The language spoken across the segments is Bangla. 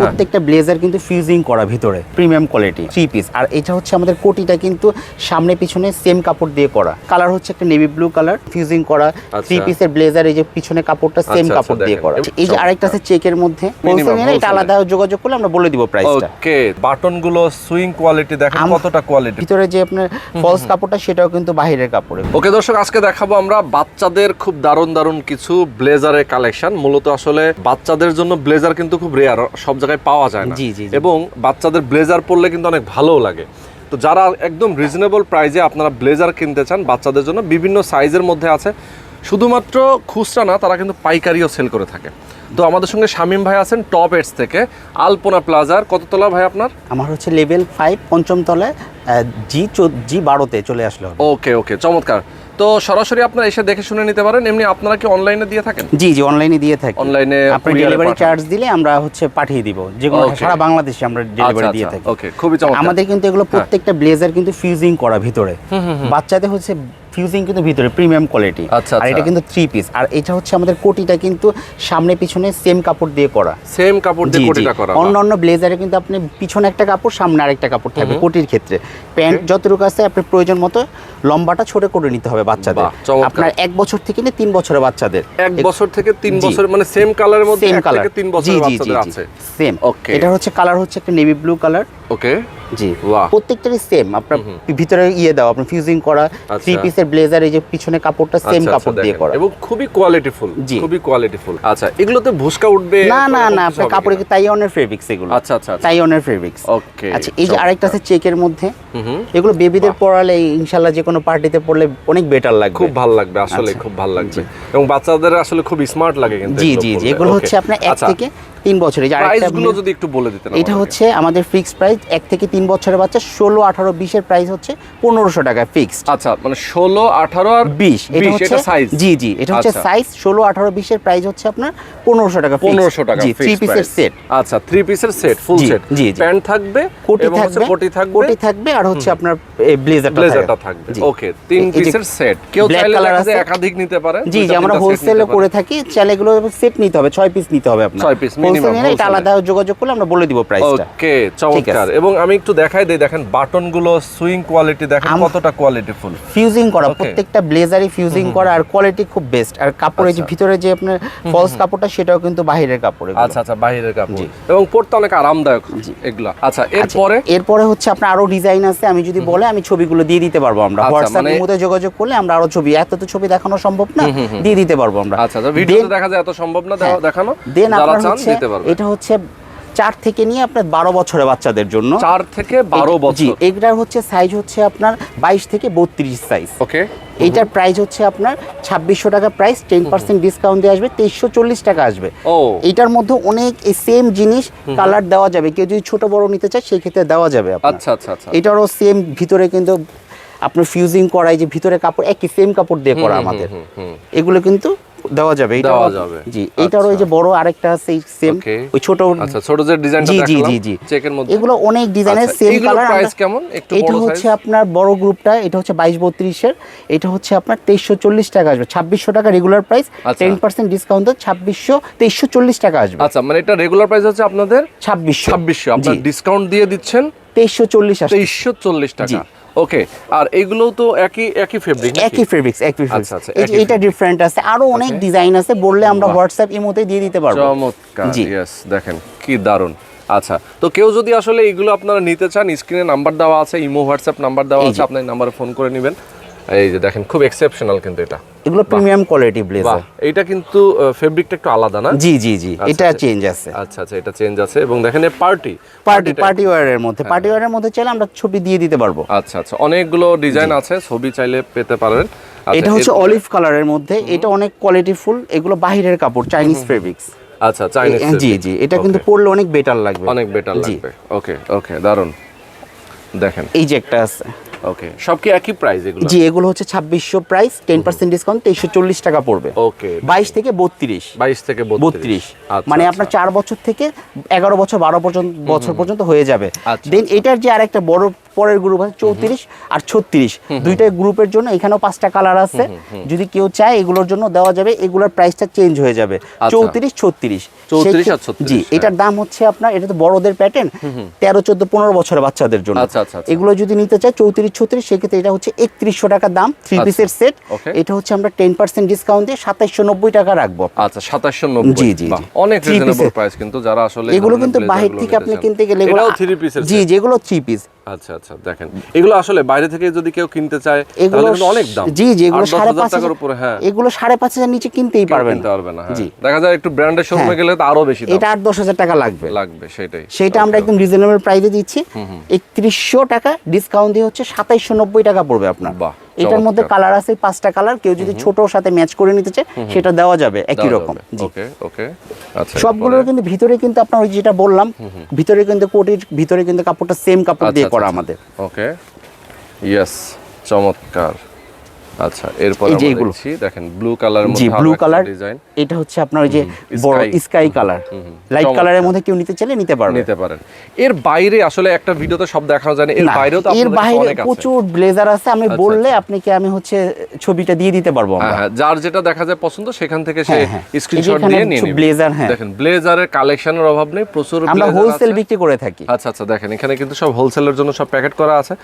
প্রত্যেকটা ব্লেজার কিন্তু ফিউজিং করা ভিতরে প্রিমিয়াম কোয়ালিটি থ্রি পিস আর এটা হচ্ছে আমাদের কোটিটা কিন্তু সামনে পিছনে সেম কাপড় দিয়ে করা। কালার হচ্ছে একটা নেভি ব্লু কালার ফিউজিং করা। থ্রি। পিসের ব্লেজার এই যে পিছনে কাপড়টা সেম আচ্ছা, কাপড় আচ্ছা, দিয়ে করা। এই যে আরেকটা আছে চেকের মধ্যে। হোলসেল নিলে এটা আলাদা যোগাযোগ করলে আমরা বলে দিব প্রাইসটা ওকে বাটনগুলো সুইং কোয়ালিটি দেখেন কতটা কোয়ালিটি ভিতরে যে আপনার ফলস কাপড়টা সেটাও কিন্তু বাহিরের কাপড়ে। ওকে দর্শক আজকে দেখাবো আমরা বাচ্চাদের খুব দারুণ দারুণ কিছু ব্লেজারের কালেকশন মূলত আসলে বাচ্চাদের জন্য ব্লেজার কিন্তু খুব রেয়ার সব জায়গায় পাওয়া যায় না। জি, জি। এবং বাচ্চাদের ব্লেজার পরলে কিন্তু অনেক ভালোও লাগে। তো যারা একদম রিজনেবল প্রাইজে আপনারা ব্লেজার কিনতে চান বাচ্চাদের জন্য বিভিন্ন সাইজের মধ্যে আছে। শুধুমাত্র খুচরা না তারা কিন্তু পাইকারিও সেল করে থাকে। তো আমাদের সঙ্গে শামীম ভাই আছেন টপ এডস থেকে। আলপনা প্লাজার কততলা ভাই আপনার? আমার হচ্ছে লেভেল ফাইভ পঞ্চম তলায় জি জি বারোতে চলে আসলো ওকে ওকে চমৎকার। তো সরাসরি আপনারা এসে দেখে শুনে নিতে পারেন এমনি আপনারা কি অনলাইনে দিয়ে থাকেন? জি জি অনলাইনে দিয়ে থাকি। অনলাইনে আপনি ডেলিভারি চার্জ দিলে আমরা হচ্ছে পাঠিয়ে দিব। যে কোনো সারা বাংলাদেশে আমরা ডেলিভারি দিয়ে থাকি। ওকে খুবই চমৎকার। আমাদের কিন্তু এগুলো প্রত্যেকটা ব্লেজার কিন্তু ফিউজিং করা ভিতরে। বাচ্চাদের হচ্ছে ফিউজিং কিন্তু ভিতরে প্রিমিয়াম কোয়ালিটি আচ্ছা, আর এটা আচ্ছা। কিন্তু থ্রি পিস আর এটা হচ্ছে আমাদের কোটিটা কিন্তু সামনে পিছনে সেম কাপড় দিয়ে করা। সেম কাপড় দিয়ে কোটিটা করা অন্য অন্য ব্লেজারে কিন্তু আপনি পিছনে একটা কাপড় সামনে আরেকটা কাপড় থাকবে কোটির ক্ষেত্রে। প্যান্ট যতটুকু আছে আপনার প্রয়োজন মতো লম্বাটা ছোট করে নিতে হবে বাচ্চাদের। আপনার এক বছর থেকে নিয়ে তিন বছরের বাচ্চাদের। এক বছর থেকে তিন বছর মানে সেম কালারের মধ্যে সেম কালার থেকে তিন বছরের বাচ্চাদের আছে। Same Okay. এটা হচ্ছে কালার হচ্ছে একটা নেভি ব্লু কালার ওকে জি। বাহ। প্রত্যেকটারই সেম আপনার ভিতরে ইয়ে দাও আপনার ফিউজিং করা। থ্রি পিসের ব্লেজার এই যে পিছনে কাপড়টা সেম আচ্ছা, কাপড় আচ্ছা, দিয়ে করা। এবং খুবই কোয়ালিটিফুল জি। খুবই কোয়ালিটিফুল আচ্ছা এগুলোতে ভুসকা উঠবে না না না আপনার কাপড়ে? তাইওয়ানের ফেব্রিক্স এগুলো? আচ্ছা আচ্ছা তাইওয়ানের ফেব্রিক্স ওকে আচ্ছা এই যে আরেকটা আছে চেকের মধ্যে। এগুলো বেবিদের পরালে ইনশাল্লাহ যে কোনো পার্টিতে পরলে অনেক বেটার লাগবে। খুব ভালো লাগবে আসলে আচ্ছা। খুব ভালো লাগবে। এবং বাচ্চাদের আসলে খুব স্মার্ট লাগে কিন্তু জি জি এগুলো হচ্ছে আপনার এক থেকে তিন বছরের যে প্রাইসগুলো যদি একটু বলে দিতেন এটা হচ্ছে আমাদের ফিক্সড প্রাইস এক থেকে তিন বছরের বাচ্চা ষোলো আঠারো বিশের প্রাইস হচ্ছে পনেরোশো টাকা ফিক্সড আচ্ছা মানে ষোলো আঠারো আর বিশ এটা হচ্ছে সাইজ জি জি এটা হচ্ছে আচ্ছা। সাইজ ষোলো আঠারো বিশের প্রাইস হচ্ছে আপনার পনেরোশো টাকা। পনেরোশো টাকা জি থ্রি পিসের সেট আচ্ছা থ্রি পিসের সেট ফুল সেট জি, জি। প্যান্ট থাকবে কোটি থাকবে কোটি থাকবে। কোটি থাকবে আর হচ্ছে আপনার ব্লেজারটা ব্লেজারটা থাকবে। ওকে তিন পিসের সেট কেউ চাইলে একাধিক নিতে পারে জি যে আমরা হোলসেলে করে থাকি চাইলে এগুলো সেট নিতে হবে ছয় পিস নিতে হবে আপনার। ছয় piece minimum এটা আলাদা যোগাযোগ করলে আমরা বলে দিব প্রাইসটা ওকে চমৎকার। এবং আমি একটু দেখাই দেই দেখেন বাটনগুলো সুইং কোয়ালিটি দেখেন কতটা কোয়ালিটিফুল ফিউজিং করা প্রত্যেকটা ব্লেজারই ফিউজিং করা আর কোয়ালিটি খুব বেস্ট আর কাপড়ের যে আচ্ছা। ভিতরে যে আপনার ফলস কাপড়টা সেটাও কিন্তু বাহিরের কাপড় আচ্ছা আচ্ছা বাইরের কাপড়। এবং পড়তে অনেক আরামদায়ক এগুলা। আচ্ছা আচ্ছা, এরপরে? এরপরে হচ্ছে আপনার আরও ডিজাইন আছে আমি যদি বলে আমি ছবিগুলো দিয়ে দিতে পারব আমরা। আচ্ছা, হোয়াটসঅ্যাপের মানে- মধ্যে যোগাযোগ করলে আমরা আরও ছবি এত তো ছবি দেখানো সম্ভব না দিয়ে দিতে পারব আমরা। আচ্ছা আচ্ছা ভিডিওতে দেখা যায় এত সম্ভব না দেখানো। দেন আপনার হচ্ছে পারবে। এটা হচ্ছে চার থেকে নিয়ে আপনার বারো বছরের বাচ্চাদের জন্য। চার থেকে বারো বছর। এটার হচ্ছে সাইজ হচ্ছে আপনার বাইশ থেকে বত্রিশ সাইজ ওকে এইটার প্রাইস হচ্ছে আপনার ছাব্বিশশো টাকা প্রাইস টেন পার্সেন্ট ডিসকাউন্ট দিয়ে আসবে তেইশশো চল্লিশ টাকা আসবে। ও। এটার মধ্যে অনেক এই সেম জিনিস কালার দেওয়া যাবে। কেউ যদি ছোট বড় নিতে চায় সেই ক্ষেত্রে দেওয়া যাবে আচ্ছা আচ্ছা আচ্ছা। এটারও সেম ভিতরে কিন্তু আপনার ফিউজিং করা এই যে ভিতরে কাপড় একই সেম কাপড় দিয়ে করা আমাদের। এগুলো কিন্তু দেওয়া যাবে এটারও- দেওয়া যাবে। জি এটারও ওই যে বড় আরেকটা আছে সেম ওই ছোট আচ্ছা ছোট যে ডিজাইনটা জি জি জি জি। চেকের মধ্যে। এগুলো অনেক ডিজাইনের আচ্ছা, সেম কালার price কেমন? একটু এটা হচ্ছে আপনার বড় গ্রুপটা এটা হচ্ছে বাইশ বত্রিশের এটা হচ্ছে আপনার তেইশশো চল্লিশ টাকা আসবে। ছাব্বিশশো টাকা রেগুলার প্রাইস আচ্ছা। টেন পার্সেন্ট ডিসকাউন্ট ছাব্বিশশো তেইশশো চল্লিশ টাকা আসবে। আচ্ছা মানে এটা রেগুলার প্রাইস হচ্ছে আপনাদের? ছাব্বিশশো। ছাব্বিশশো আপনার জি। ডিসকাউন্ট দিয়ে দিচ্ছেন? তেইশশো চল্লিশ তেইশশো চল্লিশ টাকা। ওকে আর এগুলো তো একই একই ফেব্রিক একই ফেব্রিক্স একই আচ্ছা, একই এটা ডিফারেন্ট আছে আরও অনেক ডিজাইন আছে বললে আমরা হোয়াটসঅ্যাপ ইমোতে দিয়ে দিতে পারব। চমৎকার। ইয়েস দেখেন কি দারুণ আচ্ছা তো কেউ যদি আসলে এগুলো আপনারা নিতে চান স্ক্রিনে নাম্বার দেওয়া আছে ইমো হোয়াটসঅ্যাপ নাম্বার দেওয়া আছে। আপনার নাম্বারে ফোন করে নেবেন। এই যে দেখেন খুব এক্সেপশনাল কিন্তু এটা। এগুলো প্রিমিয়াম কোয়ালিটি ব্লেজার এটা কিন্তু ফেব্রিকটা একটু আলাদা না? জি জি জি আচ্ছা, এটা আচ্ছা। চেঞ্জ আছে। আচ্ছা আচ্ছা এটা চেঞ্জ আছে। এবং দেখেন পার্টি পার্টি পার্টি ওয়্যারের মধ্যে। পার্টি ওয়্যারের মধ্যে চাইলে আমরা ছবি দিয়ে দিতে পারব। আচ্ছা আচ্ছা অনেকগুলো ডিজাইন আছে ছবি চাইলে পেতে পারেন। আচ্ছা, এটা হচ্ছে অলিভ কালারের মধ্যে। এটা অনেক কোয়ালিটি ফুল এগুলো বাহিরের কাপড় চাইনিজ ফেব্রিক্স আচ্ছা চাইনিজ জি জি এটা কিন্তু পরলে অনেক বেটার লাগবে। অনেক বেটার। লাগবে। ওকে ওকে দারুণ দেখেন। এই যে একটা আছে। ওকে সব কি একই প্রাইস এগুলো? জি এগুলো হচ্ছে ছাব্বিশশো প্রাইস টেন পার্সেন্ট ডিসকাউন্ট তেইশশো চল্লিশ টাকা পড়বে। ওকে বাইশ থেকে বত্রিশ। বাইশ থেকে বত্রিশ। আচ্ছা, মানে আচ্ছা। আপনার চার বছর থেকে এগারো বছর বারো পর্যন্ত বছর পর্যন্ত হয়ে যাবে। আচ্ছা, দেন এটার যে আরেকটা বড় পরের গ্রুপ আছে চৌত্রিশ আর ছত্রিশ। দুইটাই গ্রুপের জন্য এখানেও পাঁচটা কালার আছে। যদি কেউ চায় এগুলোর জন্য দেওয়া যাবে এগুলোর প্রাইসটা চেঞ্জ হয়ে যাবে। চৌত্রিশ ছত্রিশ। 34 আর 36, জি হ্যাঁ। এটার দাম হচ্ছে আপনার এটা তো বড়দের প্যাটার্ন তেরো চোদ্দ পনেরো বছরের বাচ্চাদের জন্য। আচ্ছা, আচ্ছা, আচ্ছা। এগুলো যদি নিতে চায় চৌত্রিশ ছত্রিশ সেক্ষেত্রে এটা হচ্ছে একত্রিশশো টাকা দাম থ্রি আচ্ছা, পিসের সেট এটা হচ্ছে আমরা টেন পার্সেন্ট ডিসকাউন্ট দিয়ে সাতাইশশো নব্বই টাকা রাখব। আচ্ছা নব্বই। জি, জি, অনেক রিজনেবল প্রাইস কিন্তু যারা আসলে এগুলো কিন্তু বাহির থেকে আপনি কিনতে গেলে এগুলো থ্রি পিসের জি যেগুলো থ্রি পিস আচ্ছা আচ্ছা দেখেন। এগুলো আসলে বাইরে থেকে যদি কেউ কিনতে চায় এগুলো অনেক দাম। জি জি এগুলো টাকার উপরে হ্যাঁ। এগুলো নিচে কিনতেই পারবেন। কিনতে পারবে না হ্যাঁ। জি। দেখা যায় একটু ব্র্যান্ডের শোরুমে। গেলে তো আরও বেশি দাম। এটা আট দশ হাজার টাকা লাগবে। লাগবে সেটাই। সেটা আমরা একদম রিজনেবল প্রাইসে দিচ্ছি। একত্রিশশো টাকা ডিসকাউন্ট দিয়ে হচ্ছে সাতাইশশো নব্বই টাকা পড়বে আপনার। বাহ, এটার মধ্যে কালার আছে পাঁচটা কালার কেউ যদি ছোট সাথে ম্যাচ করে নিতে চায় সেটা দেওয়া যাবে একই রকম। জি। ওকে ওকে। আচ্ছা সবগুলোর কিন্তু ভিতরে কিন্তু আপনার ওই যেটা বললাম ভিতরে কিন্তু কোটির ভিতরে কিন্তু কাপড়টা সেম কাপড় দিয়ে আচ্ছা, করা আচ্ছা। আমাদের। ওকে। ইয়েস চমৎকার। আচ্ছা এরপর এই যে এগুলো। দেখেন ব্লু কালারের জি ব্লু কালার ডিজাইন এটা হচ্ছে আপনার ওই যে বড় স্কাই কালার লাইট কালারের মধ্যে কেউ নিতে চাইলে নিতে পারবে। নিতে পারেন। এর বাইরে আসলে একটা ভিডিওতে সব দেখানো যায় না। এর বাইরেও তো এর বাইরে প্রচুর ব্লেজার আছে। আমি আচ্ছা, বললে আপনাকে আমি হচ্ছে ছবিটা দিয়ে দিতে পারব হ্যাঁ হ্যাঁ যার যেটা দেখা যায় পছন্দ সেখান থেকে সে হ্যাঁ, হ্যাঁ। স্ক্রিনশট এই যে দিয়ে নিয়ে নেবে। blazer, হ্যাঁ। দেখেন ব্লেজারের কালেকশনের অভাব নেই প্রচুর আমরা হোলসেল বিক্রি করে থাকি। আচ্ছা আচ্ছা দেখেন এখানে কিন্তু সব হোলসেলের জন্য সব প্যাকেট করা আছে। আহ,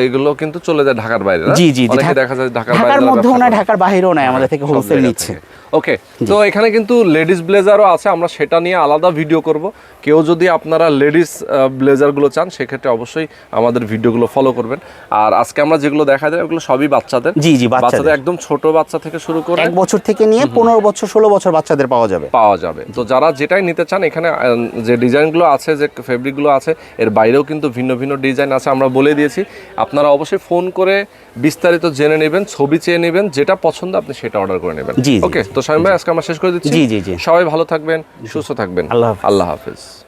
এইগুলো কিন্তু চলে যায় ঢাকার বাইরে জি জি দেখা যায় ঢাকার মধ্যেও না ঢাকার বাইরেও নাই আমাদের থেকে হোলসেল নিচ্ছে। ওকে তো এখানে কিন্তু লেডিস ব্লেজারও আছে আমরা সেটা নিয়ে আলাদা ভিডিও করব। কেউ যদি আপনারা লেডিস ব্লেজারগুলো চান সেক্ষেত্রে অবশ্যই আমাদের ভিডিওগুলো ফলো করবেন। আর আজকে আমরা যেগুলো দেখা যায় ওগুলো সবই বাচ্চাদের। জি, জি, বাচ্চাদের। একদম ছোট বাচ্চা থেকে শুরু করে এক বছর থেকে নিয়ে পনেরো বছর ষোলো বছর বাচ্চাদের পাওয়া যাবে। পাওয়া যাবে। তো যারা যেটাই নিতে চান এখানে যে ডিজাইনগুলো আছে যে ফেব্রিকগুলো আছে এর বাইরেও কিন্তু ভিন্ন ভিন্ন ডিজাইন আছে আমরা বলে দিয়েছি। আপনারা অবশ্যই ফোন করে বিস্তারিত জেনে নেবেন ছবি চেয়ে নেবেন যেটা পছন্দ আপনি সেটা অর্ডার করে নেবেন। ওকে তো শামিম ভাই আজকে আমরা শেষ করে দিচ্ছি। জি, জি, জি। সবাই ভালো থাকবেন সুস্থ থাকবেন। আল্লাহ। আল্লাহ হাফেজ।